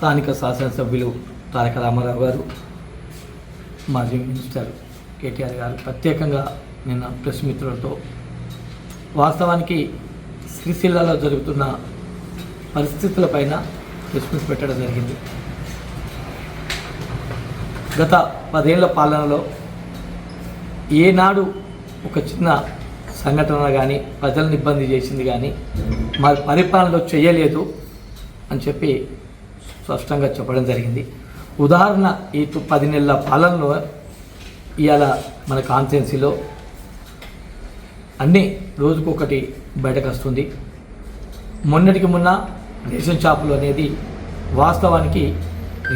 స్థానిక శాసనసభ్యులు తారక రామారావు గారు మాజీ మినిస్టర్ కేటీఆర్ గారు ప్రత్యేకంగా నిన్న ప్రెస్ మిత్రులతో వాస్తవానికి సిరిసిల్లలో జరుగుతున్న పరిస్థితులపైన ప్రెస్ మీట్ పెట్టడం జరిగింది. గత పదేళ్ళ పాలనలో ఏనాడు ఒక చిన్న సంఘటన కానీ ప్రజలను ఇబ్బంది చేసింది కానీ మరి పరిపాలనలో చేయలేదు అని చెప్పి స్పష్టంగా చెప్పడం జరిగింది. ఉదాహరణ ఈ పది నెలల పాలనలో ఇవాళ మన కాన్స్టిట్యున్సీలో అన్నీ రోజుకొకటి బయటకు వస్తుంది మొన్నటికి మొన్న రేషన్ షాపులు అనేది వాస్తవానికి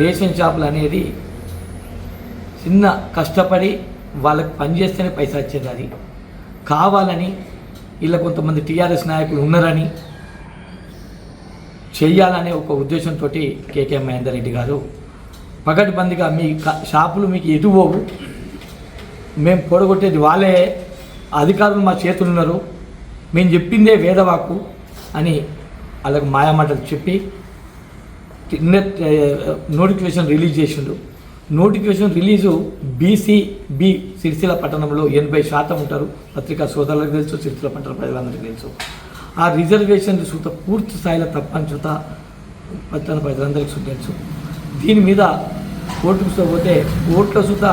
రేషన్ షాపులు అనేది చిన్న కష్టపడి వాళ్ళకి పనిచేస్తేనే పైసా వచ్చేది అది. కావాలని ఇలా కొంతమంది టీఆర్ఎస్ నాయకులు ఉన్నారని చేయాలనే ఒక ఉద్దేశంతో కేకే మహేందర్ రెడ్డి గారు పగటిబందిగా మీ షాపులు మీకు ఎటు పోవు? మేము పొడగొట్టేది వాళ్ళే అధికారులు మా చేతులు ఉన్నారు మేము చెప్పిందే వేదవాకు అని వాళ్ళకు మాయామాటలు చెప్పి నెట్ నోటిఫికేషన్ రిలీజ్ చేసిండు. Notification release BC B Sircilla పట్టణంలో ఎనభై శాతం ఉంటారు. పత్రికా సోదరులకు తెలుసు సిరిసిల పట్టణ ప్రజలందరికీ తెలుసు. ఆ రిజర్వేషన్ సుత పూర్తి స్థాయిలో తప్పని చూత పచ్చని ప్రజలందరికీ తెలుసు. దీని మీద కోర్టుకు పోతే ఓట్ల సుత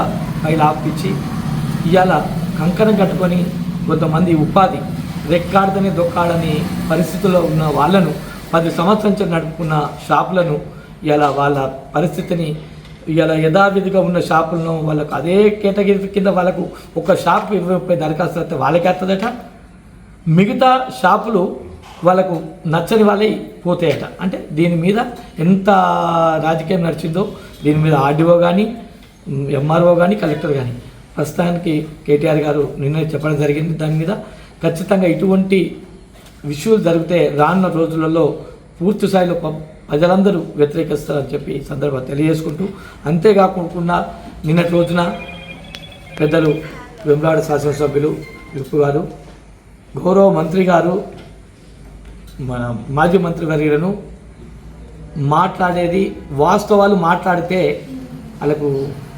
పైలు ఆపిచ్చి ఇవాళ కంకణం కట్టుకొని కొంతమంది ఉపాధి రెక్కాడదని దొక్కాడని పరిస్థితుల్లో ఉన్న వాళ్ళను పది సంవత్సరం నడుపుకున్న షాపులను ఇలా వాళ్ళ పరిస్థితిని ఇలా యథావిధిగా ఉన్న షాపులను వాళ్ళకు అదే కేటగిరీ కింద వాళ్ళకు ఒక షాప్ ఇరవై ముప్పై దరఖాస్తు వస్తే వాళ్ళకి వస్తుందట మిగతా షాపులు వాళ్ళకు నచ్చని వాళ్ళే పోతాయట. అంటే దీని మీద ఎంత రాజకీయం నడిచిందో దీని మీద ఆర్డీఓ కానీ ఎంఆర్ఓ కానీ కలెక్టర్ కానీ ప్రస్తుతానికి కేటీఆర్ గారు నిన్న చెప్పడం జరిగింది. దాని మీద ఖచ్చితంగా ఇటువంటి విషయాలు జరిగితే రానున్న రోజులలో పూర్తి స్థాయిలో ప- ప్రజలందరూ వ్యతిరేకిస్తారని చెప్పి ఈ సందర్భంగా తెలియజేసుకుంటూ అంతేకాకుండా నిన్నటి రోజున పెద్దలు వెంబలాడ శాసనసభ్యులు విప్పు గారు గౌరవ మంత్రి గారు మన మాజీ మంత్రి వర్యులను మాట్లాడేది వాస్తవాలు మాట్లాడితే వాళ్ళకు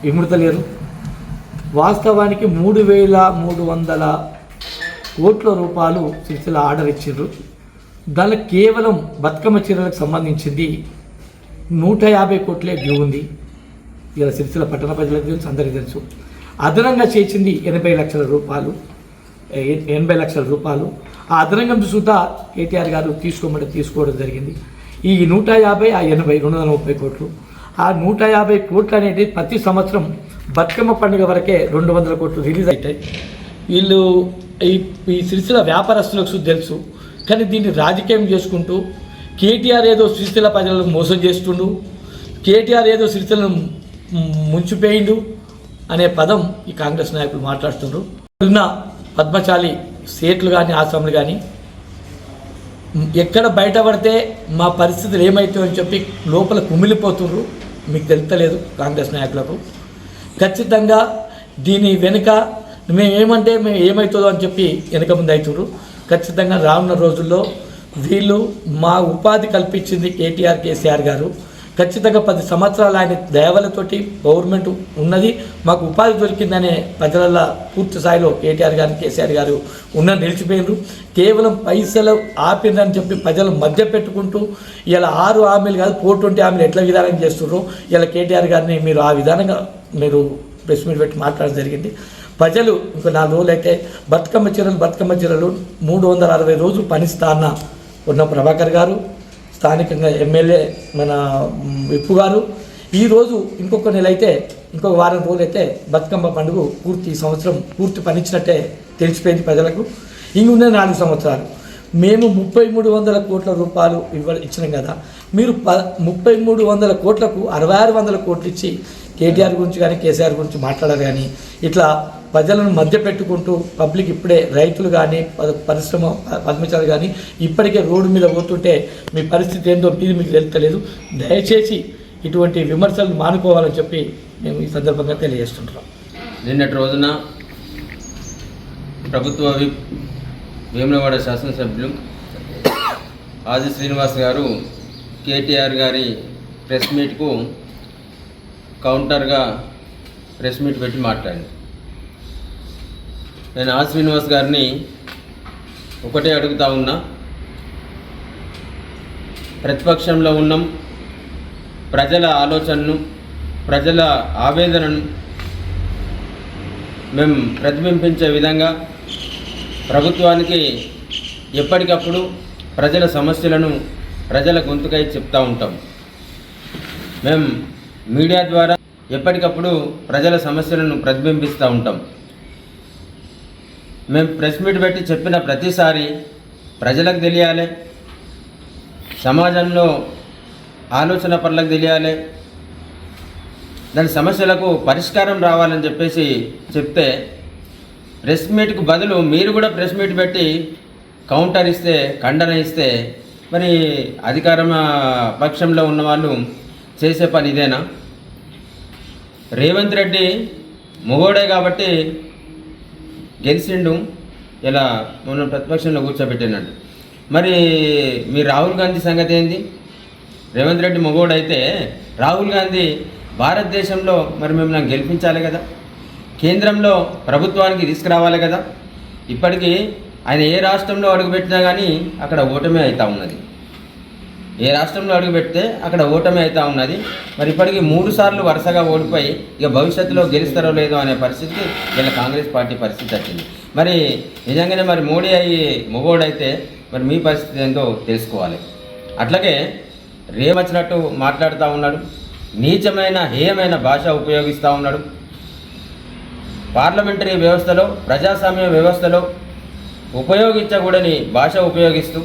విమృతలేరు వాస్తవానికి మూడు వేల మూడు వందల కోట్ల రూపాయలు సిరిసిల్ల ఆర్డర్ ఇచ్చిండ్రు. దానిలో కేవలం బతుకమ్మ చీరలకు సంబంధించింది నూట యాభై కోట్లే డ్యూ ఉంది. ఇలా సిరిసిల్ల పట్టణ ప్రజలకు తెలుసు అందరికీ తెలుసు. అదనంగా చేసింది ఎనభై లక్షల రూపాయలు. ఎనభై లక్షల రూపాయలు. ఆ అదనంగా చూసుకుంటా కేటీఆర్ గారు తీసుకోమంటే తీసుకోవడం జరిగింది. ఈ నూట యాభై ఆ ఎనభై రెండు వందల ముప్పై కోట్లు. ఆ నూట యాభై కోట్లు అనేది ప్రతి సంవత్సరం బతుకమ్మ పండుగ వరకే రెండు వందల కోట్లు రిలీజ్ అవుతాయి. వీళ్ళు ఈ ఈ సిరిసిల్ల వ్యాపారస్తులకు తెలుసు. కానీ దీన్ని రాజకీయం చేసుకుంటూ కేటీఆర్ ఏదో సిరిసిల్ల ప్రజలను మోసం చేస్తుండు కేటీఆర్ ఏదో సిరిసిల్లను ముంచిపోయిండు అనే పదం ఈ కాంగ్రెస్ నాయకులు మాట్లాడుతున్నారు ఉన్న పద్మశాలి సేట్లు కానీ ఆశ్రమాలు కానీ ఎక్కడ బయటపడితే మా పరిస్థితులు ఏమవుతాయో అని చెప్పి లోపల కుమిలిపోతున్నారు మీకు తెలుస్తలేదు కాంగ్రెస్ నాయకులకు. ఖచ్చితంగా దీని వెనుక మేమేమంటే మేము ఏమవుతుందో అని చెప్పి వెనుక ముందు అవుతున్నారు ఖచ్చితంగా రానున్న రోజుల్లో వీళ్ళు మా ఉపాధి కల్పించింది కేటీఆర్ కేసీఆర్ గారు. ఖచ్చితంగా పది సంవత్సరాలు ఆయన దేవలతోటి గవర్నమెంట్ ఉన్నది. మాకు ఉపాధి దొరికిందనే ప్రజల పూర్తి స్థాయిలో కేటీఆర్ గారు కేసీఆర్ గారు ఉన్న నిలిచిపోయినారు కేవలం పైసలు ఆపిందని చెప్పి ప్రజలు మధ్య పెట్టుకుంటూ ఇలా ఆరు హామీలు కాదు ఫోర్ ట్వంటీ హామీలు ఎట్లా విధానం చేస్తున్నారు ఇలా కేటీఆర్ గారిని మీరు ఆ విధానంగా మీరు ప్రెస్ మీట్ పెట్టి మాట్లాడడం జరిగింది. ప్రజలు ఇంకో నాలుగు రోజులు అయితే బతుకమ్మ చీరలు బతుకమ్మ చీరలు మూడు వందల అరవై రోజులు పనిస్తాన్న ఉన్న ప్రభాకర్ గారు స్థానికంగా ఎమ్మెల్యే మన విప్పు గారు. ఈరోజు ఇంకొక నెల అయితే ఇంకొక వారం రోజులైతే బతుకమ్మ పండుగ పూర్తి సంవత్సరం పూర్తి పనిచ్చినట్టే తెలిసిపోయింది ప్రజలకు. ఇంకున్న నాలుగు సంవత్సరాలు. మేము ముప్పై మూడు వందల కోట్ల రూపాయలు ఇవ్వ ఇచ్చినాం కదా. మీరు ప ముప్పై మూడు వందల కోట్లకు అరవై ఆరు వందల కోట్లు ఇచ్చి కేటీఆర్ గురించి కానీ కేసీఆర్ గురించి మాట్లాడారు కానీ ఇట్లా ప్రజలను మధ్య పెట్టుకుంటూ పబ్లిక్ ఇప్పుడే రైతులు కానీ పరిశ్రమ ప- పద్మచారులు కానీ ఇప్పటికే రోడ్డు మీద పోతుంటే మీ పరిస్థితి ఏందో మీది మీకు తెలుస్తలేదు. దయచేసి ఇటువంటి విమర్శలు మానుకోవాలని చెప్పి మేము ఈ సందర్భంగా తెలియజేస్తుంటాం నిన్నటి రోజున ప్రభుత్వ విప్ వేములవాడ శాసనసభ్యులు ఆది శ్రీనివాస్ గారు కేటీఆర్ గారి ప్రెస్ మీట్కు కౌంటర్గా ప్రెస్ మీట్ పెట్టి మాట్లాడింది నేను ఆది శ్రీనివాస్ గారిని ఒకటే అడుగుతా ఉన్నా. ప్రతిపక్షంలో ఉన్నాం. ప్రజల ఆలోచనను ప్రజల ఆవేదనను మేము ప్రతిబింబించే విధంగా ప్రభుత్వానికి ఎప్పటికప్పుడు ప్రజల సమస్యలను ప్రజల గొంతుకై చెప్తూ ఉంటాం. మేము మీడియా ద్వారా ఎప్పటికప్పుడు ప్రజల సమస్యలను ప్రతిబింబిస్తూ ఉంటాం. మేము ప్రెస్ మీట్ పెట్టి చెప్పిన ప్రతిసారి ప్రజలకు తెలియాలి సమాజంలో ఆలోచన పనులకు తెలియాలి దాని సమస్యలకు పరిష్కారం రావాలని చెప్పేసి చెప్తే ప్రెస్ మీట్కు బదులు మీరు కూడా ప్రెస్ మీట్ పెట్టి కౌంటర్ ఇస్తే ఖండన ఇస్తే మరి అధికార పక్షంలో ఉన్న వాళ్ళు చేసే పని ఇదేనా? రేవంత్ రెడ్డి మొగోడే కాబట్టి గెలిచిండు ఇలా మనం ప్రతిపక్షంలో కూర్చోబెట్టినట్టు మరి మీ రాహుల్ గాంధీ సంగతి ఏంది? రేవంత్ రెడ్డి మగోడు అయితే రాహుల్ గాంధీ భారతదేశంలో మరి మిమ్మల్ని గెలిపించాలి కదా? కేంద్రంలో ప్రభుత్వానికి తీసుకురావాలి కదా? ఇప్పటికీ ఆయన ఏ రాష్ట్రంలో అడుగుపెట్టినా కానీ అక్కడ ఓటమే అవుతా ఉన్నది. ఏ రాష్ట్రంలో అడుగుపెడితే అక్కడ ఓటమి అవుతా ఉన్నది. మరి ఇప్పటికీ మూడు సార్లు వరుసగా ఓడిపోయి ఇక భవిష్యత్తులో గెలుస్తారో లేదో అనే పరిస్థితికి వీళ్ళ కాంగ్రెస్ పార్టీ పరిస్థితి వచ్చింది. మరి నిజంగానే మరి మోడీ అయ్యి మొగోడైతే మరి మీ పరిస్థితి ఏందో తెలుసుకోవాలి. అట్లాగే రేమచ్చినట్టు మాట్లాడుతూ ఉన్నాడు. నీచమైన హేయమైన భాష ఉపయోగిస్తూ ఉన్నాడు. పార్లమెంటరీ వ్యవస్థలో ప్రజాస్వామ్య వ్యవస్థలో ఉపయోగించకూడని భాష ఉపయోగిస్తూ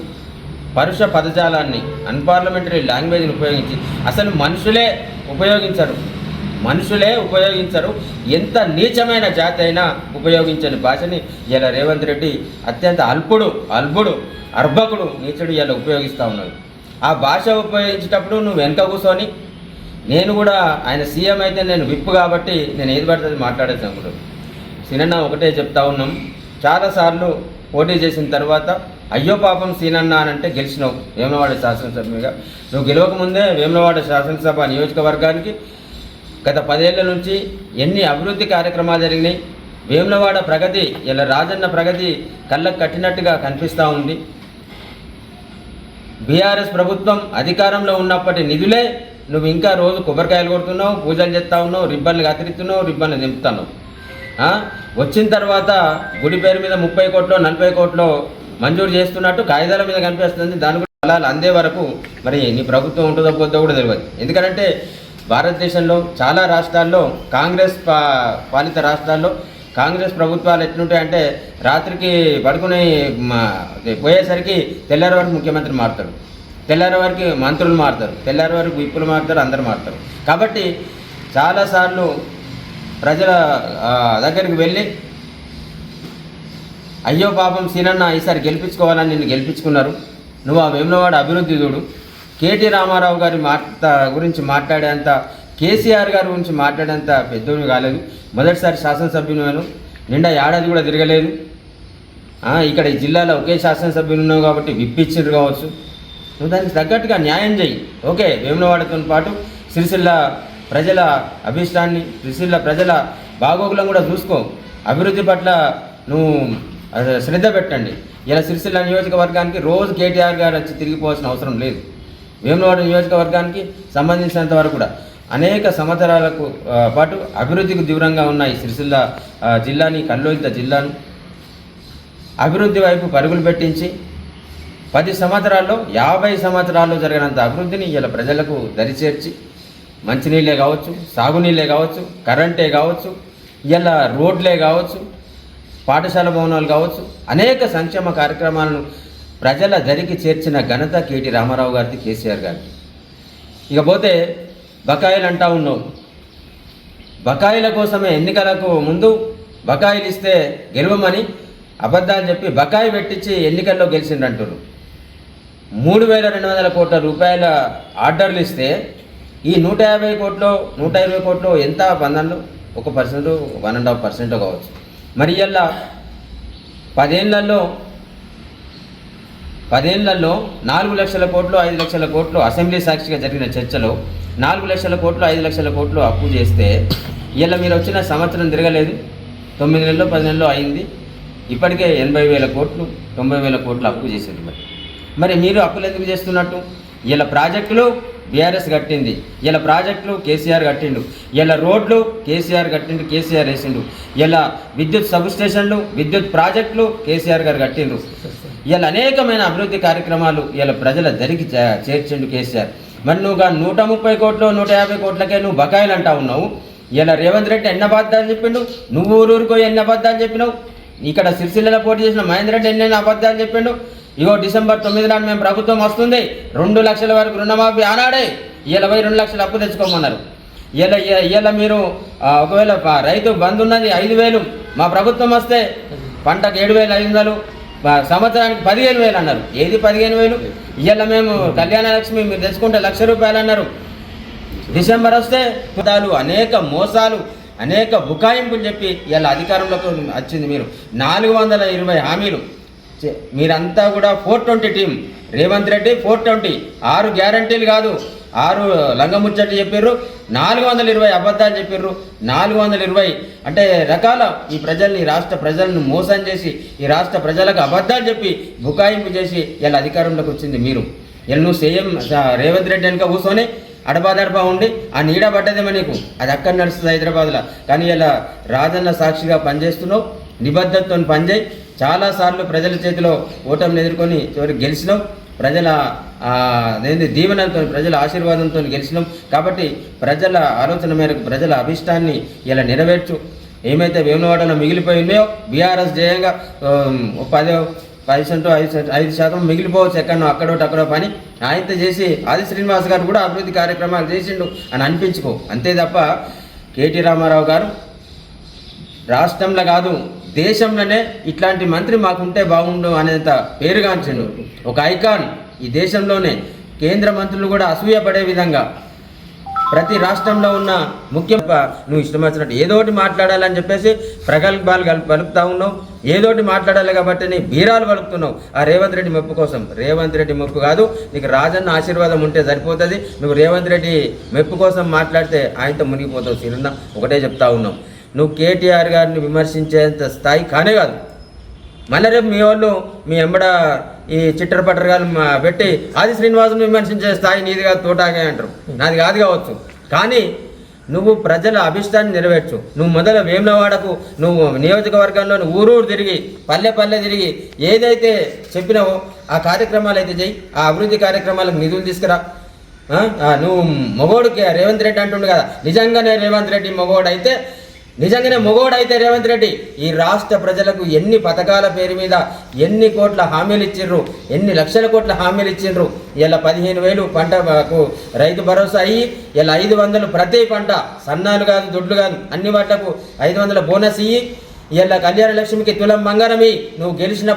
పరుష పదజాలాన్ని అన్పార్లమెంటరీ లాంగ్వేజ్ని ఉపయోగించి అసలు మనుషులే ఉపయోగించరు. మనుషులే ఉపయోగించరు. ఎంత నీచమైన జాతి అయినా ఉపయోగించని భాషని ఇలా రేవంత్ రెడ్డి అత్యంత అల్పుడు అల్పుడు అర్భకుడు నీచుడు ఇలా ఉపయోగిస్తూ ఉన్నాడు. ఆ భాష ఉపయోగించేటప్పుడు నువ్వు వెనక కూర్చొని నేను కూడా ఆయన సీఎం అయితే నేను విప్పు కాబట్టి నేను ఏది పడుతుంది మాట్లాడేసి అనుకుంటున్నాను. సినన్న ఒకటే చెప్తా ఉన్నాం. చాలాసార్లు పోటీ చేసిన తర్వాత అయ్యో పాపం సీనన్న అని అంటే గెలిచినావు. వేములవాడ శాసనసభ్యుగా నువ్వు గెలవకముందే వేములవాడ శాసనసభ నియోజకవర్గానికి గత పదేళ్ళ నుంచి ఎన్ని అభివృద్ధి కార్యక్రమాలు జరిగినాయి? వేములవాడ ప్రగతి ఇలా రాజన్న ప్రగతి కళ్ళకు కట్టినట్టుగా కనిపిస్తూ ఉంది. బీఆర్ఎస్ ప్రభుత్వం అధికారంలో ఉన్నప్పటి నిధులే నువ్వు ఇంకా రోజు కొబ్బరికాయలు కొడుతున్నావు పూజలు చేస్తా ఉన్నావు రిబ్బన్లు కత్తిరిస్తున్నావు రిబ్బన్లు నింపుతున్నావు వచ్చిన తర్వాత గుడి పేరు మీద ముప్పై కోట్లు నలభై కోట్లు మంజూరు చేస్తున్నట్టు కాగితాల మీద కనిపిస్తుంది. దాని కూడా ఫలాలు అందే వరకు మరి నీ ప్రభుత్వం ఉంటుందో పోతుందో కూడా తెలియదు ఎందుకంటే భారతదేశంలో చాలా రాష్ట్రాల్లో కాంగ్రెస్ పా పాలిత రాష్ట్రాల్లో కాంగ్రెస్ ప్రభుత్వాలు ఎట్లుంటాయంటే రాత్రికి పడుకుని పోయేసరికి తెల్లారి వరకు ముఖ్యమంత్రి మారుతాడు తెల్లారి వరకు మంత్రులు మారుతారు. తెల్లారి వరకు విప్పులు మారుతారు అందరు మారుతారు. కాబట్టి చాలాసార్లు ప్రజల దగ్గరికి వెళ్ళి అయ్యో పాపం సీనన్న ఈసారి గెలిపించుకోవాలని నిన్ను గెలిపించుకున్నారు. నువ్వు ఆ వేములవాడ అభివృద్ధి చూడు. కేటీ రామారావు గారి మాట గురించి మాట్లాడేంత కేసీఆర్ గారి గురించి మాట్లాడేంత పెద్దవి కాలేదు. మొదటిసారి శాసనసభ్యులను నిండా ఏడాది కూడా తిరగలేదు. ఇక్కడ ఈ జిల్లాలో ఒకే శాసనసభ్యులు ఉన్నావు కాబట్టి విప్పించారు కావచ్చు. నువ్వు దానికి తగ్గట్టుగా న్యాయం చేయి ఓకే వేములవాడతో పాటు సిరిసిల్ల ప్రజల అభిష్టాన్ని సిరిసిల్ల ప్రజల బాగోగులను కూడా చూసుకో. అభివృద్ధి పట్ల నువ్వు శ్రద్ధ పెట్టండి. ఇలా సిరిసిల్ల నియోజకవర్గానికి రోజు కేటీఆర్ గారు వచ్చి తిరిగిపోవాల్సిన అవసరం లేదు. వేములవాడ నియోజకవర్గానికి సంబంధించినంత వరకు కూడా అనేక సంవత్సరాలకు పాటు అభివృద్ధికి దూరంగా ఉన్నాయి సిరిసిల్ల జిల్లాని కల్లోలిత జిల్లాను అభివృద్ధి వైపు పరుగులు పెట్టించి పది సంవత్సరాల్లో యాభై సంవత్సరాల్లో జరిగినంత అభివృద్ధిని ఇలా ప్రజలకు దరిచేర్చి మంచినీళ్ళే కావచ్చు సాగునీళ్ళే కావచ్చు కరెంటే కావచ్చు ఇలా రోడ్లే కావచ్చు పాఠశాల భవనాలు కావచ్చు అనేక సంక్షేమ కార్యక్రమాలను ప్రజల దరికి చేర్చిన ఘనత కేటీ రామారావు గారిది కేసీఆర్ గారికి ఇకపోతే బకాయిలు అంటా ఉన్నావు. బకాయిల కోసమే ఎన్నికలకు ముందు బకాయిలు ఇస్తే గెలవమని అబద్ధాలు చెప్పి బకాయి పెట్టించి ఎన్నికల్లో గెలిచిండ్రంటారు మూడు వేల రెండు వందల కోట్ల రూపాయల ఆర్డర్లు ఇస్తే ఈ నూట యాభై కోట్లు నూట ఇరవై కోట్లు ఎంత? బంధంలో ఒక percent one and half percent కావచ్చు. మరి ఇలా పదేళ్ళలో పదేళ్ళలో నాలుగు లక్షల కోట్లు ఐదు లక్షల కోట్లు అసెంబ్లీ సాక్షిగా జరిగిన చర్చలో నాలుగు లక్షల కోట్లు ఐదు లక్షల కోట్లు అప్పు చేస్తే ఇలా మీరు వచ్చిన సంవత్సరం తిరగలేదు. తొమ్మిది నెలలు పది నెలలు అయింది. ఇప్పటికే ఎనభై వేల కోట్లు తొంభై వేల కోట్లు అప్పు చేసింది మరి. మరి మీరు అప్పులు ఎందుకు చేస్తున్నట్టు? ఇలా ప్రాజెక్టులు బీఆర్ఎస్ కట్టింది. ఇలా ప్రాజెక్టులు కేసీఆర్ కట్టిండు. ఇలా రోడ్లు కేసీఆర్ కట్టిండు కేసీఆర్ వేసిండు. ఇలా విద్యుత్ సబ్ స్టేషన్లు విద్యుత్ ప్రాజెక్టులు కేసీఆర్ గారు కట్టిండు ఇలా అనేకమైన అభివృద్ధి కార్యక్రమాలు ఇలా ప్రజల జరిగి చే- చేర్చిండు కేసీఆర్. మరి నువ్వు నూట ముప్పై కోట్లు నూట యాభై కోట్లకే నువ్వు బకాయిలు అంటా ఉన్నావు. ఇలా రేవంత్ రెడ్డి ఎన్నబద్దా అని చెప్పిండు? నువ్వు ఊరూరుకో ఎన్నబద్దా అని చెప్పినావు? ఇక్కడ సిరిసిల్లలో పోటీ చేసిన మహేందర్ రెడ్డి ఎన్ని అబద్ధాలు చెప్పిండు? ఇగో డిసెంబర్ తొమ్మిది నాడు మేము ప్రభుత్వం వస్తుంది. రెండు లక్షల వరకు రుణమాఫీ ఆనాడే. ఇరవై రెండు లక్షలు అప్పు తెచ్చుకోమన్నారు. ఇలా ఇలా మీరు ఒకవేళ రైతు బంద్ ఉన్నది ఐదు వేలు మా ప్రభుత్వం వస్తే పంటకు ఏడు వేలు ఐదు వందలు సంవత్సరానికి పదిహేను వేలు అన్నారు. ఏది పదిహేను వేలు? ఇవాళ మేము కళ్యాణ లక్ష్మి మీరు తెచ్చుకుంటే లక్ష రూపాయలు అన్నారు. డిసెంబర్ వస్తే పదాలు అనేక మోసాలు అనేక బుకాయింపులు చెప్పి ఇలా అధికారంలోకి వచ్చింది మీరు. నాలుగు వందల ఇరవై హామీలు. మీరంతా కూడా four twenty team. Revanth Reddy four twenty. ఆరు గ్యారంటీలు కాదు. ఆరు లంగముచ్చట్లు చెప్పారు నాలుగు వందల ఇరవై అబద్ధాలు చెప్పారు నాలుగు వందల ఇరవై అంటే రకాల ఈ ప్రజల్ని రాష్ట్ర ప్రజలను మోసం చేసి ఈ రాష్ట్ర ప్రజలకు అబద్ధాలు చెప్పి బుకాయింపు చేసి ఇలా అధికారంలోకి వచ్చింది మీరు. ఇలా నువ్వు సీఎం రేవంత్ రెడ్డి వెనుక కూర్చొని అడబాదడబా ఉండి ఆ నీడ పడ్డదేమో నీకు? అది అక్కడ నడుస్తుంది హైదరాబాద్లో. కానీ ఇలా రాజన్న సాక్షిగా పనిచేస్తున్నావు నిబద్ధతతో పనిచేయి. చాలాసార్లు ప్రజల చేతిలో ఓటమిని ఎదుర్కొని చివరికి గెలిచినావు. ప్రజల ఆ, అదేంటి ప్రజల ఆశీర్వాదంతో గెలిచినాం కాబట్టి ప్రజల ఆలోచన మేరకు ప్రజల అభిష్టాన్ని ఇలా నెరవేర్చు. ఏమైతే వేమనవాడలో మిగిలిపోయి ఉన్నాయో బీఆర్ఎస్ జయంగా పదో పది సెంటు ఐదు సెంటు ఐదు శాతం మిగిలిపోవచ్చు ఎక్కడో అక్కడోటి అక్కడో పని ఆయనతో చేసి ఆది శ్రీనివాస్ గారు కూడా అభివృద్ధి కార్యక్రమాలు చేసిండు అని అనిపించుకో. అంతే తప్ప కేటీ రామారావు గారు రాష్ట్రంలో కాదు దేశంలోనే ఇట్లాంటి మంత్రి మాకుంటే బాగుండు అనేంత పేరుగాంచిండు. ఒక ఐకాన్ ఈ దేశంలోనే. కేంద్ర మంత్రులు కూడా అసూయపడే విధంగా ప్రతి రాష్ట్రంలో ఉన్న ముఖ్య నువ్వు ఇష్టం వచ్చినట్టు ఏదోటి మాట్లాడాలని చెప్పేసి ప్రగల్భాలు కలుపుతా పలుకుతా ఉన్నావు. ఏదోటి మాట్లాడాలి కాబట్టి నీ బీరాలు కలుపుతున్నావు ఆ రేవంత్ రెడ్డి మెప్పు కోసం. రేవంత్ రెడ్డి మెప్పు కాదు నీకు రాజన్న ఆశీర్వాదం ఉంటే సరిపోతుంది. నువ్వు రేవంత్ రెడ్డి మెప్పు కోసం మాట్లాడితే ఆయనతో మునిగిపోతావు సిరన్న ఒకటే చెప్తా ఉన్నావు నువ్వు కేటీఆర్ గారిని విమర్శించేంత స్థాయి కానే కాదు. మళ్ళీ రేపు మీ వాళ్ళు మీ ఎంబడ ఈ చిట్టర పట్టరగాలు పెట్టి ఆది శ్రీనివాసుని విమర్శించే స్థాయి నీది కాదు తోటాగే అంటారు. నాది కాదు కావచ్చు. కానీ నువ్వు ప్రజల అభిష్టాన్ని నెరవేర్చు. నువ్వు మొదల వేములవాడకు నువ్వు నియోజకవర్గంలో ఊరూరు తిరిగి పల్లె పల్లె తిరిగి ఏదైతే చెప్పినావో ఆ కార్యక్రమాలు అయితే చేయి ఆ అభివృద్ధి కార్యక్రమాలకు నిధులు తీసుకురా. నువ్వు మగోడుకి రేవంత్ రెడ్డి అంటుండు కదా నిజంగానే రేవంత్ రెడ్డి మగోడు అయితే నిజంగానే మొగోడు అయితే రేవంత్ రెడ్డి ఈ రాష్ట్ర ప్రజలకు ఎన్ని పథకాల పేరు మీద ఎన్ని కోట్ల హామీలు ఇచ్చిండ్రు ఎన్ని లక్షల కోట్ల హామీలు ఇచ్చిండ్రు ఇలా పదిహేను వేలు పంటకు రైతు భరోసా అయ్యి ఇలా ఐదు వందలు ప్రతి పంట సన్నాలు కాదు దొడ్లు కాదు అన్ని వాళ్ళకు ఐదు వందల బోనస్ ఇయ్యి ఇలా కళ్యాణ లక్ష్మికి తులం బంగారం ఇయ్యి నువ్వు గెలిచిన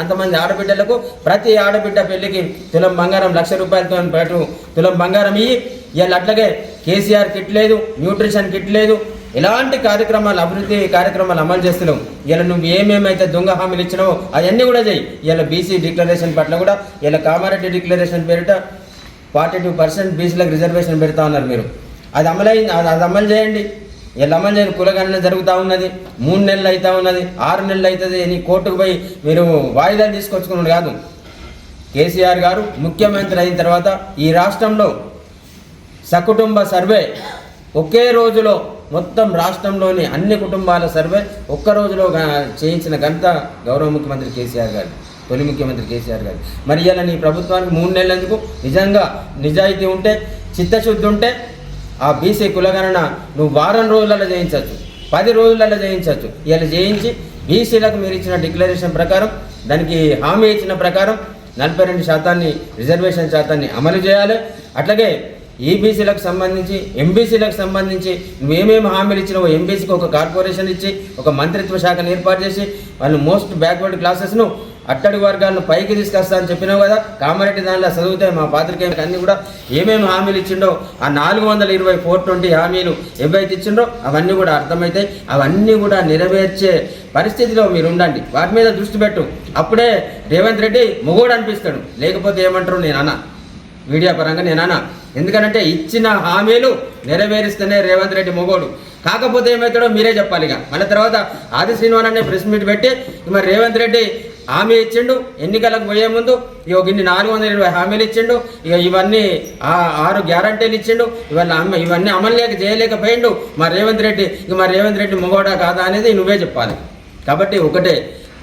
అంతమంది ఆడబిడ్డలకు ప్రతి ఆడబిడ్డ పెళ్ళికి తులం బంగారం లక్ష రూపాయలతో పాటు తులం బంగారం ఇయ్యి ఇలా అట్లాగే కేసీఆర్ కిట్ లేదు న్యూట్రిషన్ కిట్ లేదు ఎలాంటి కార్యక్రమాలు అభివృద్ధి కార్యక్రమాలు అమలు చేస్తున్నావు? ఇలా నువ్వు ఏమేమైతే దొంగ హామీలు ఇచ్చినావో అవన్నీ కూడా చేయి ఇలా బీసీ డిక్లరేషన్ పట్ల కూడా ఇలా కామారెడ్డి డిక్లరేషన్ పేరిట ఫార్టీ టూ పర్సెంట్ బీసీలకు రిజర్వేషన్ పెడతా ఉన్నారు మీరు. అది అమలైంది అది అది అమలు చేయండి. ఇలా అమలు చేయని కులగణన జరుగుతూ ఉన్నది మూడు నెలలు అవుతా ఉన్నది ఆరు నెలలు అవుతుంది నీ కోర్టుకు పోయి మీరు వాయిదాలు తీసుకొచ్చుకున్నాడు కాదు. కేసీఆర్ గారు ముఖ్యమంత్రి అయిన తర్వాత ఈ రాష్ట్రంలో సకుటుంబ సర్వే ఒకే రోజులో మొత్తం రాష్ట్రంలోని అన్ని కుటుంబాల సర్వే ఒక్క రోజులో చేయించిన ఘనత గౌరవ ముఖ్యమంత్రి కేసీఆర్ గారు తొలి ముఖ్యమంత్రి కేసీఆర్ గారు మరి ఇలా నీ ప్రభుత్వానికి మూడు నెలలందుకు? నిజంగా నిజాయితీ ఉంటే చిత్తశుద్ధి ఉంటే ఆ బీసీ కులగణన నువ్వు వారం రోజులలో చేయించవచ్చు పది రోజులలో చేయించవచ్చు. ఇలా చేయించి బీసీలకు మీరు ఇచ్చిన డిక్లరేషన్ ప్రకారం దానికి హామీ ఇచ్చిన ప్రకారం నలభై రెండు శాతాన్ని రిజర్వేషన్ శాతాన్ని అమలు చేయాలి. అట్లాగే ఈబీసీలకు సంబంధించి ఎంబీసీలకు సంబంధించి నువ్వేమేమి హామీలు ఇచ్చినావో ఎంబీసీకి ఒక కార్పొరేషన్ ఇచ్చి ఒక మంత్రిత్వ శాఖను ఏర్పాటు చేసి వాళ్ళు మోస్ట్ బ్యాక్వర్డ్ క్లాసెస్ను అట్టడి వర్గాలను పైకి తీసుకొస్తా అని చెప్పినావు కదా కామారెడ్డి దానిలో చదివితే మా పాత్రికేయులకు అన్ని కూడా ఏమేమి హామీలు ఇచ్చిండో ఆ నాలుగు వందల ఇరవై ఫోర్ ట్వంటీ హామీలు ఏవైతే ఇచ్చిండో అవన్నీ కూడా అర్థమవుతాయి అవన్నీ కూడా నెరవేర్చే పరిస్థితిలో మీరు ఉండండి వాటి మీద దృష్టి పెట్టు. అప్పుడే రేవంత్ రెడ్డి మొగోడు అనిపిస్తాడు. లేకపోతే ఏమంటారు నేను అన్నా? మీడియా పరంగా నేను అన్నా ఎందుకంటే ఇచ్చిన హామీలు నెరవేరిస్తేనే రేవంత్ రెడ్డి మొగోడు. కాకపోతే ఏమవుతాడో మీరే చెప్పాలి ఇక మళ్ళీ తర్వాత ఆది శ్రీనివాన్ ప్రెస్ మీట్ పెట్టి మరి రేవంత్ రెడ్డి హామీ ఇచ్చిండు ఎన్నికలకు పోయే ముందు ఇక ఇన్ని నాలుగు వందల ఇరవై హామీలు ఇచ్చిండు ఇక ఇవన్నీ ఆరు గ్యారంటీలు ఇచ్చిండు ఇవన్నీ అమ్మ ఇవన్నీ అమలు లేక చేయలేకపోయిండు. మా రేవంత్ రెడ్డి ఇక మా రేవంత్ రెడ్డి మొగోడా కాదా అనేది నువ్వే చెప్పాలి. కాబట్టి ఒకటే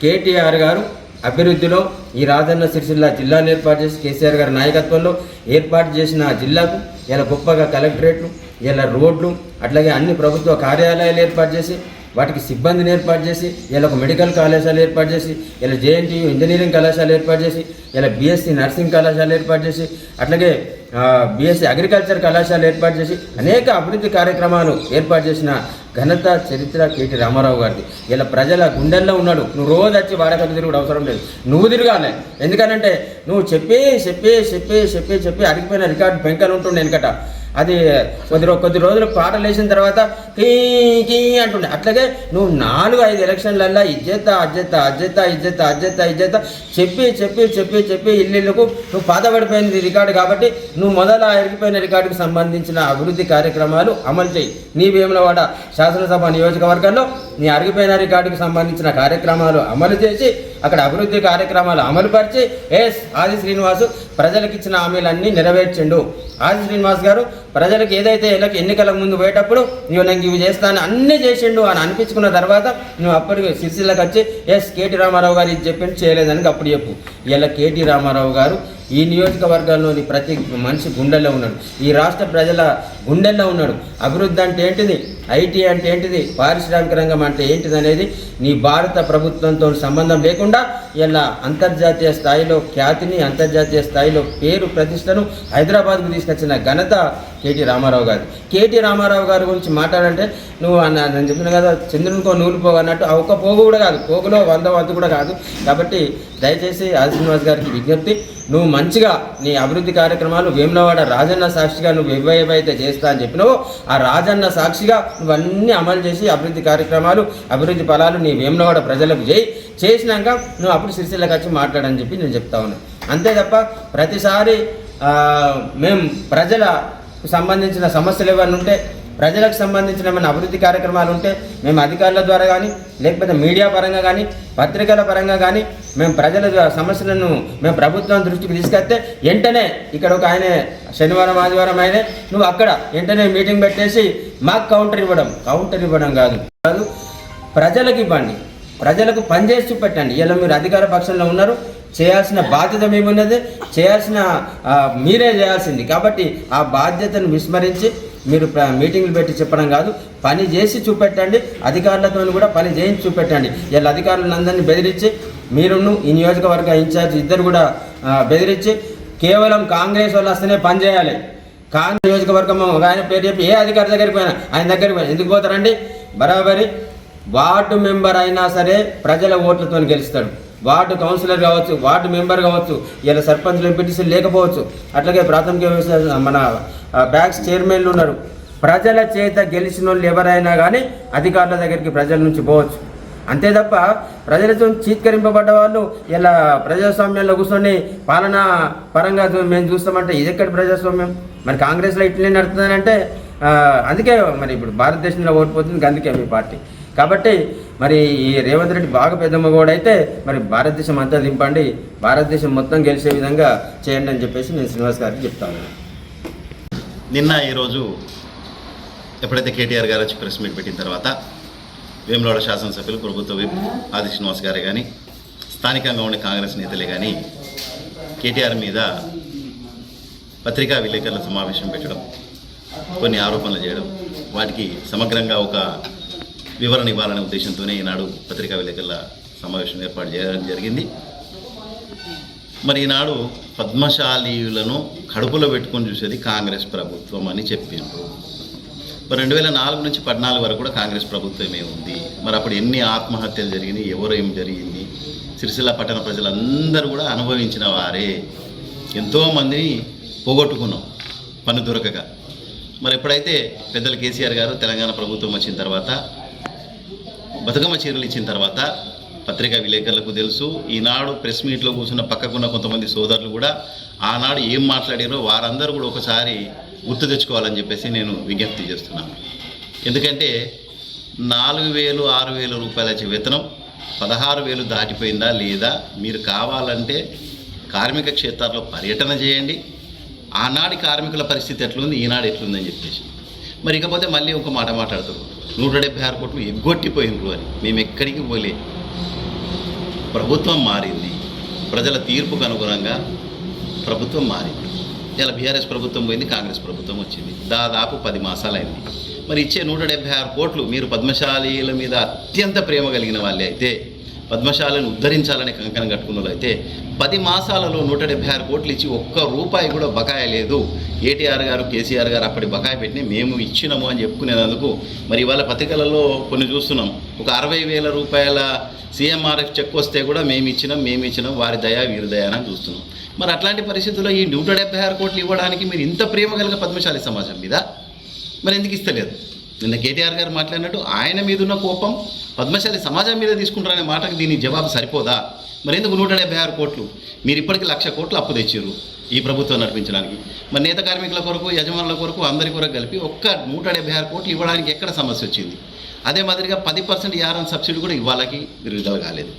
కేటీఆర్ గారు అభివృద్ధిలో ఈ రాజన్న సిరిసిల్ల జిల్లాను ఏర్పాటు చేసి కేసీఆర్ గారి నాయకత్వంలో ఏర్పాటు చేసిన జిల్లాకు ఇలా గొప్పగా కలెక్టరేట్లు ఇలా రోడ్లు అట్లాగే అన్ని ప్రభుత్వ కార్యాలయాలు ఏర్పాటు చేసి వాటికి సిబ్బందిని ఏర్పాటు చేసి ఇలా ఒక మెడికల్ కళాశాల ఏర్పాటు చేసి ఇలా జేఎన్టీయూ ఇంజనీరింగ్ కళాశాల ఏర్పాటు చేసి ఇలా బీఎస్సీ నర్సింగ్ కళాశాల ఏర్పాటు చేసి అట్లాగే బీఎస్సీ అగ్రికల్చర్ కళాశాల ఏర్పాటు చేసి అనేక అభివృద్ధి కార్యక్రమాలు ఏర్పాటు చేసిన ఘనత చరిత్ర కేటీ రామారావు గారిది. ఇలా ప్రజల గుండెల్లో ఉన్నాడు. నువ్వు రోజు వచ్చి వాడకట్టు తిరుగుడు అవసరం లేదు. నువ్వు తిరగాలి. ఎందుకనంటే నువ్వు చెప్పి చెప్పి చెప్పి చెప్పి చెప్పి అడిగిపోయిన రికార్డు పెంకలు ఉంటుండే వెనకట. అది కొద్ది కొద్ది రోజులు పాటలు వేసిన తర్వాత కీ కీ అంటుండే. అట్లాగే నువ్వు నాలుగు ఐదు ఎలక్షన్లల్లో ఇజ్జత అజ్జత అజ్జత ఇజ్జత అజ్జత ఇజ్జత చెప్పి చెప్పి చెప్పి చెప్పి ఇల్లుకు నువ్వు పాతబడిపోయింది రికార్డు కాబట్టి నువ్వు మొదల ఎరిగిపోయిన రికార్డుకు సంబంధించిన అభివృద్ధి కార్యక్రమాలు అమలు చేయి. నీ వేములవాడ శాసనసభ నియోజకవర్గంలో నీ అరిగిపోయిన రికార్డుకు సంబంధించిన కార్యక్రమాలు అమలు చేసి అక్కడ అభివృద్ధి కార్యక్రమాలు అమలుపరిచి ఎస్. ఆది శ్రీనివాసు ప్రజలకు ఇచ్చిన హామీలన్నీ నెరవేర్చిండు. ఆది శ్రీనివాస్ గారు ప్రజలకు ఏదైతే ఎలక ఎన్నికల ముందు పోయేటప్పుడు నువ్వు నాకు ఇవి చేస్తాను అన్నీ చేసిండు అని అనిపించుకున్న తర్వాత నువ్వు అప్పటికి సిరిసిల్లకి వచ్చి ఎస్ కేటీ రామారావు గారు ఇది చెప్పి చేయలేదని అప్పుడు చెప్పు. ఇలా కేటీ రామారావు గారు ఈ నియోజకవర్గాల్లోని ప్రతి మనిషి గుండెల్లో ఉన్నాడు. ఈ రాష్ట్ర ప్రజల గుండెల్లో ఉన్నాడు. అభివృద్ధి అంటే ఏంటిది? ఐటీ అంటే ఏంటిది? పారిశ్రామిక రంగం అంటే ఏంటిది అనేది నీ భారత ప్రభుత్వంతో సంబంధం లేకుండా ఇలా అంతర్జాతీయ స్థాయిలో ఖ్యాతిని అంతర్జాతీయ స్థాయిలో పేరు ప్రతిష్టను హైదరాబాద్కు తీసుకొచ్చిన ఘనత కేటీ రామారావు గారు కేటీ రామారావు గారి గురించి మాట్లాడంటే నువ్వు అన్న నేను చెప్పిన కదా చంద్రునికో నూలు పోగు అన్నట్టు ఆ ఒక్క పోగు కూడా కాదు పోగులో వంద వంతు కూడా కాదు. కాబట్టి దయచేసి ఆది శ్రీనివాస్ గారికి విజ్ఞప్తి. నువ్వు మంచిగా నీ అభివృద్ధి కార్యక్రమాలు వేములవాడ రాజన్న సాక్షిగా నువ్వు ఏవైతే చేస్తా అని చెప్పినావో ఆ రాజన్న సాక్షిగా నువ్వన్నీ అమలు చేసి అభివృద్ధి కార్యక్రమాలు అభివృద్ధి ఫలాలు నీ వేములవాడ ప్రజలకు చేయి. చేసినాక నువ్వు అప్పుడు సిరిసిల్లకి వచ్చి మాట్లాడని చెప్పి నేను చెప్తా ఉన్నాను అంతే తప్ప ప్రతిసారి మేము ప్రజల సంబంధించిన సమస్యలు ఏమైనా ఉంటే ప్రజలకు సంబంధించిన ఏమైనా అభివృద్ధి కార్యక్రమాలు ఉంటే మేము అధికారుల ద్వారా కానీ లేకపోతే మీడియా పరంగా కానీ పత్రికల పరంగా కానీ మేము ప్రజల ద్వారా సమస్యలను మేము ప్రభుత్వం దృష్టికి తీసుకెళ్తే వెంటనే ఇక్కడ ఒక ఆయన శనివారం ఆదివారం ఆయనే నువ్వు అక్కడ వెంటనే మీటింగ్ పెట్టేసి మాకు కౌంటర్ ఇవ్వడం కౌంటర్ ఇవ్వడం కాదు. కాదు ప్రజలకు ఇవ్వండి. ప్రజలకు పనిచేసి చూపెట్టండి. ఇలా మీరు అధికార పక్షంలో ఉన్నారు చేయాల్సిన బాధ్యత మేమున్నది చేయాల్సిన మీరే చేయాల్సింది. కాబట్టి ఆ బాధ్యతను విస్మరించి మీరు మీటింగ్లు పెట్టి చెప్పడం కాదు పని చేసి చూపెట్టండి అధికారులతో కూడా పని చేయించి చూపెట్టండి. ఇలా అధికారులందరినీ బెదిరించి మీరును ఈ నియోజకవర్గ ఇన్ఛార్జ్ ఇద్దరు కూడా బెదిరించి కేవలం కాంగ్రెస్ వాళ్ళు వస్తేనే పని చేయాలి. కాంగ్రెస్ నియోజకవర్గం ఆయన పేరు చెప్పి ఏ అధికారి దగ్గరికి పోయినా ఆయన దగ్గరికి పోయినా ఎందుకు పోతారండి? బరాబరి వార్డు మెంబర్ అయినా సరే ప్రజల ఓట్లతో గెలుస్తాడు. వార్డు కౌన్సిలర్ కావచ్చు వార్డు మెంబర్ కావచ్చు ఇలా సర్పంచ్లు ఎంపీటీసీలు లేకపోవచ్చు. అట్లాగే ప్రాథమిక మన బ్యాంక్స్ చైర్మన్లు ఉన్నారు. ప్రజల చేత గెలిచిన వాళ్ళు ఎవరైనా కానీ అధికారుల దగ్గరికి ప్రజల నుంచి పోవచ్చు. అంతే తప్ప ప్రజలతో చీత్కరింపబడ్డ వాళ్ళు ఇలా ప్రజాస్వామ్యంలో కూర్చొని పాలనా పరంగా మేము చూస్తామంటే ఇది ఎక్కడ ప్రజాస్వామ్యం? మరి కాంగ్రెస్లో ఇట్లనే నడుతుందని అంటే అందుకే మరి ఇప్పుడు భారతదేశంలో ఓడిపోతుంది అందుకే మీ పార్టీ. కాబట్టి మరి ఈ రేవంత్ రెడ్డి బాగా పెద్ద అయితే మరి భారతదేశం అంతా దింపండి భారతదేశం మొత్తం గెలిచే విధంగా చేయండి అని చెప్పేసి నేను శ్రీనివాస్ గారికి చెప్తాను నిన్న ఈరోజు ఎప్పుడైతే కేటీఆర్ గారు వచ్చి ప్రెస్ మీట్ పెట్టిన తర్వాత వేములవాడ శాసనసభ్యులు ప్రభుత్వ విప్ ఆది శ్రీనివాస్ గారే కానీ స్థానికంగా ఉండే కాంగ్రెస్ నేతలే కానీ కేటీఆర్ మీద పత్రికా విలేకరుల సమావేశం పెట్టడం కొన్ని ఆరోపణలు చేయడం వాటికి సమగ్రంగా ఒక వివరణ ఇవ్వాలనే ఉద్దేశంతోనే ఈనాడు పత్రికా విలేకరుల సమావేశం ఏర్పాటు చేయడం జరిగింది. మరి ఈనాడు పద్మశాలీయులను కడుపులో పెట్టుకొని చూసేది కాంగ్రెస్ ప్రభుత్వం అని చెప్పిండ్రు. మరి రెండు వేల నాలుగు నుంచి పద్నాలుగు వరకు కూడా కాంగ్రెస్ ప్రభుత్వమే ఉంది. మరి అప్పుడు ఎన్ని ఆత్మహత్యలు జరిగినాయి ఎవరు ఏం జరిగింది సిరిసిల్ల పట్టణ ప్రజలందరూ కూడా అనుభవించిన వారే. ఎంతోమందిని పోగొట్టుకున్నాం పని దొరకక. మరి ఎప్పుడైతే పెద్దలు కేసీఆర్ గారు తెలంగాణ ప్రభుత్వం వచ్చిన తర్వాత బతుకమ్మ చీరలు ఇచ్చిన తర్వాత పత్రికా విలేకరులకు తెలుసు ఈనాడు ప్రెస్ మీట్లో కూర్చున్న పక్కకున్న కొంతమంది సోదరులు కూడా ఆనాడు ఏం మాట్లాడారో వారందరూ కూడా ఒకసారి గుర్తు తెచ్చుకోవాలని చెప్పేసి నేను విజ్ఞప్తి చేస్తున్నాను. ఎందుకంటే నాలుగు వేలు ఆరు వేల రూపాయల వచ్చే వేతనం పదహారు వేలు దాటిపోయిందా లేదా మీరు కావాలంటే కార్మిక క్షేత్రాల్లో పర్యటన చేయండి. ఆనాడి కార్మికుల పరిస్థితి ఎట్లుంది ఈనాడు ఎట్లుందని చెప్పేసి. మరి ఇకపోతే మళ్ళీ ఒక మాట మాట్లాడతారు నూట డెబ్బై ఆరు కోట్లు ఎగ్గొట్టిపోయినరు అని. మేము ఎక్కడికి పోలే. ప్రభుత్వం మారింది. ప్రజల తీర్పుకు అనుగుణంగా ప్రభుత్వం మారింది. ఇలా బీఆర్ఎస్ ప్రభుత్వం పోయింది కాంగ్రెస్ ప్రభుత్వం వచ్చింది. దాదాపు పది మాసాలైంది. మరి ఇచ్చే నూట డెబ్బై ఆరు కోట్లు మీరు పద్మశాలీల మీద అత్యంత ప్రేమ కలిగిన వాళ్ళే అయితే పద్మశాలను ఉద్ధరించాలని కంకణం కట్టుకున్నది అయితే పది మాసాలలో నూట డెబ్బై ఆరు కోట్లు ఇచ్చి ఒక్క రూపాయి కూడా బకాయి లేదు. ఏటీఆర్ గారు కేసీఆర్ గారు అప్పటి బకాయి పెట్టిన మేము ఇచ్చినాము అని చెప్పుకునేందుకు మరి ఇవాళ పత్రికలలో కొన్ని చూస్తున్నాం. ఒక అరవై వేల రూపాయల సీఎంఆర్ఎఫ్ చెక్ వస్తే కూడా మేము ఇచ్చినాం మేము ఇచ్చినాం వారి దయా వీరి దయ అని చూస్తున్నాం. మరి అట్లాంటి పరిస్థితుల్లో ఈ నూట డెబ్బై ఆరు కోట్లు ఇవ్వడానికి మీరు ఇంత ప్రేమ కలిగిన పద్మశాలి సమాజం మీద? మరి ఎందుకు ఇస్తలేదు? నిన్న కేటీఆర్ గారు మాట్లాడినట్టు ఆయన మీద ఉన్న కోపం పద్మశాలి సమాజం మీద తీసుకుంటారనే మాటకు దీని జవాబు సరిపోదా? మరి ఎందుకు నూట డెబ్బై ఆరు కోట్లు? మీరు ఇప్పటికి లక్ష కోట్లు అప్పు తెచ్చారు ఈ ప్రభుత్వం నడిపించడానికి. మరి నేత కార్మికుల కొరకు యజమానుల కొరకు అందరి కొరకు కలిపి ఒక్క నూట డెబ్బై ఆరు కోట్లు ఇవ్వడానికి ఎక్కడ సమస్య వచ్చింది? అదే మాదిరిగా పది పర్సెంట్ యారన్ సబ్సిడీ కూడా ఇవ్వాలకి విడుదల కాలేదు.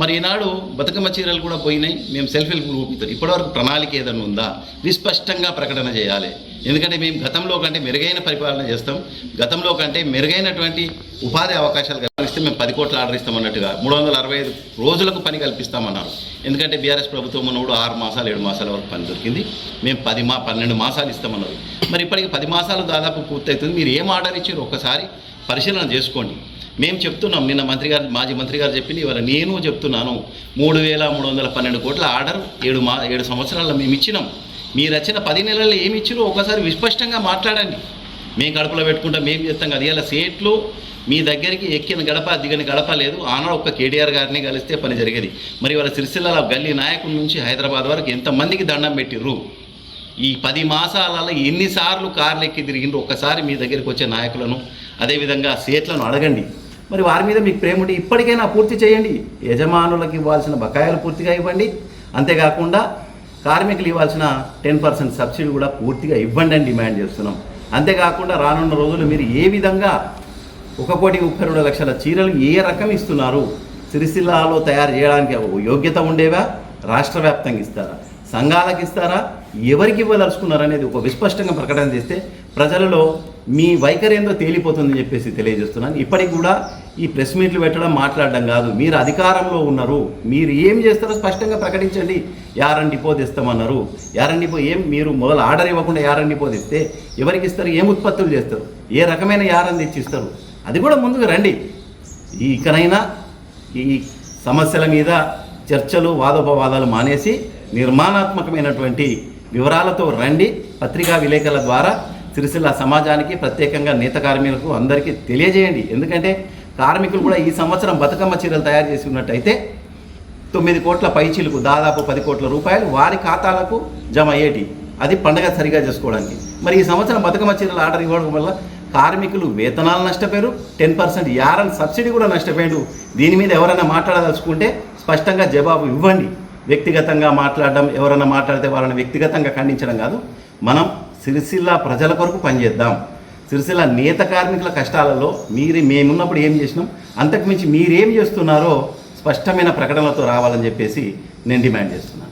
మరి ఈనాడు బతుకమ్మ చీరలు కూడా పోయినాయి మేము సెల్ఫ్ హెల్ప్ గ్రూప్ ఇద్దరు ఇప్పటివరకు ప్రణాళిక ఏదైనా ఉందా? విస్పష్టంగా ప్రకటన చేయాలి. ఎందుకంటే మేము గతంలో కంటే మెరుగైన పరిపాలన చేస్తాం. గతంలో కంటే మెరుగైనటువంటి ఉపాధి అవకాశాలు కల్పిస్తే మేము పది కోట్ల ఆర్డర్ ఇస్తామన్నట్టుగా మూడు వందల అరవై ఐదు రోజులకు పని కల్పిస్తామన్నారు. ఎందుకంటే బీఆర్ఎస్ ప్రభుత్వం ఉన్నప్పుడు ఆరు మాసాలు ఏడు మాసాల వరకు పని దొరికింది. మేము పది మా పన్నెండు మాసాలు ఇస్తామన్నారు. మరి ఇప్పటికి పది మాసాలు దాదాపు పూర్తవుతుంది మీరు ఏం ఆర్డర్ ఇచ్చారు ఒక్కసారి పరిశీలన చేసుకోండి. మేము చెప్తున్నాం నిన్న మంత్రి గారు మాజీ మంత్రి గారు చెప్పింది ఇవాళ నేను చెప్తున్నాను. మూడు వేల మూడు వందల పన్నెండు కోట్ల ఆర్డర్ ఏడు మా ఏడు సంవత్సరాల్లో మేము ఇచ్చినాం. మీరు వచ్చిన పది నెలల్లో ఏమి ఇచ్చిరో ఒకసారి విస్పష్టంగా మాట్లాడండి. మేము గడపలో పెట్టుకుంటాం మేము చేస్తాం కదా. ఇలా సేట్లు మీ దగ్గరికి ఎక్కిన గడప దిగిన గడప లేదు. ఆనాడు ఒక్క కేటీఆర్ గారిని కలిస్తే పని జరిగేది. మరి వాళ్ళ సిరిసిల్లలో గల్లీ నాయకుల నుంచి హైదరాబాద్ వరకు ఎంతమందికి దండం పెట్టిర్రు? ఈ పది మాసాలలో ఎన్నిసార్లు కార్లు ఎక్కి తిరిగిండ్రు? ఒక్కసారి మీ దగ్గరికి వచ్చే నాయకులను అదేవిధంగా సేట్లను అడగండి. మరి వారి మీద మీకు ప్రేమ ఉంటే ఇప్పటికైనా పూర్తి చేయండి. యజమానులకు ఇవ్వాల్సిన బకాయిలు పూర్తిగా ఇవ్వండి. అంతేకాకుండా కార్మికులు ఇవ్వాల్సిన టెన్ పర్సెంట్ సబ్సిడీ కూడా పూర్తిగా ఇవ్వండి అని డిమాండ్ చేస్తున్నాం. అంతేకాకుండా రానున్న రోజులు మీరు ఏ విధంగా ఒక కోటి ముప్పై రెండు లక్షల చీరలు ఏ రకం ఇస్తున్నారు? సిరిసిల్లాలో తయారు చేయడానికి యోగ్యత ఉండేవా? రాష్ట్ర వ్యాప్తంగా ఇస్తారా? సంఘాలకు ఇస్తారా? ఎవరికి ఇవ్వదలుచుకున్నారనేది ఒక విస్పష్టంగా ప్రకటన చేస్తే ప్రజలలో మీ వైఖరి ఏందో తేలిపోతుందని చెప్పేసి తెలియజేస్తున్నాను. ఇప్పటికి కూడా ఈ ప్రెస్ మీట్లు పెట్టడం మాట్లాడడం కాదు. మీరు అధికారంలో ఉన్నారు. మీరు ఏం చేస్తారో స్పష్టంగా ప్రకటించండి. యారన్ డిపో తెస్తామన్నారు. యారన్ డిపో ఏం మీరు మొదలు ఆర్డర్ ఇవ్వకుండా యారన్ డిపో తెస్తే ఎవరికి ఇస్తారు? ఏం ఉత్పత్తులు చేస్తారు? ఏ రకమైన యారన్ తెచ్చిస్తారు? అది కూడా ముందుకు రండి. ఇకనైనా ఈ సమస్యల మీద చర్చలు వాదోపవాదాలు మానేసి నిర్మాణాత్మకమైనటువంటి వివరాలతో రండి. పత్రికా విలేకరుల ద్వారా సిరిసిల్ల సమాజానికి ప్రత్యేకంగా నేత కార్మికులకు అందరికీ తెలియజేయండి. ఎందుకంటే కార్మికులు కూడా ఈ సంవత్సరం బతుకమ్మ చీరలు తయారు చేసి ఉన్నట్టయితే తొమ్మిది కోట్ల పైచీలకు దాదాపు పది కోట్ల రూపాయలు వారి ఖాతాలకు జమ అయ్యేటి. అది పండగ సరిగా చేసుకోవడానికి. మరి ఈ సంవత్సరం బతుకమ్మ చీరలు ఆర్డర్ ఇవ్వడం వల్ల కార్మికులు వేతనాలు నష్టపోయారు టెన్ పర్సెంట్ యారన్ సబ్సిడీ కూడా నష్టపోయాడు దీని మీద ఎవరైనా మాట్లాడదలుచుకుంటే స్పష్టంగా జవాబు ఇవ్వండి. వ్యక్తిగతంగా మాట్లాడడం ఎవరైనా మాట్లాడితే వాళ్ళని వ్యక్తిగతంగా ఖండించడం కాదు. మనం సిరిసిల్ల ప్రజల కొరకు పనిచేద్దాం. సిరిసిల్ల నేత కార్మికుల కష్టాలలో మీరు మేమున్నప్పుడు ఏం చేసినాం? అంతకుమించి మీరేం చేస్తున్నారో స్పష్టమైన ప్రకటనలతో రావాలని చెప్పేసి నేను డిమాండ్ చేస్తున్నాను.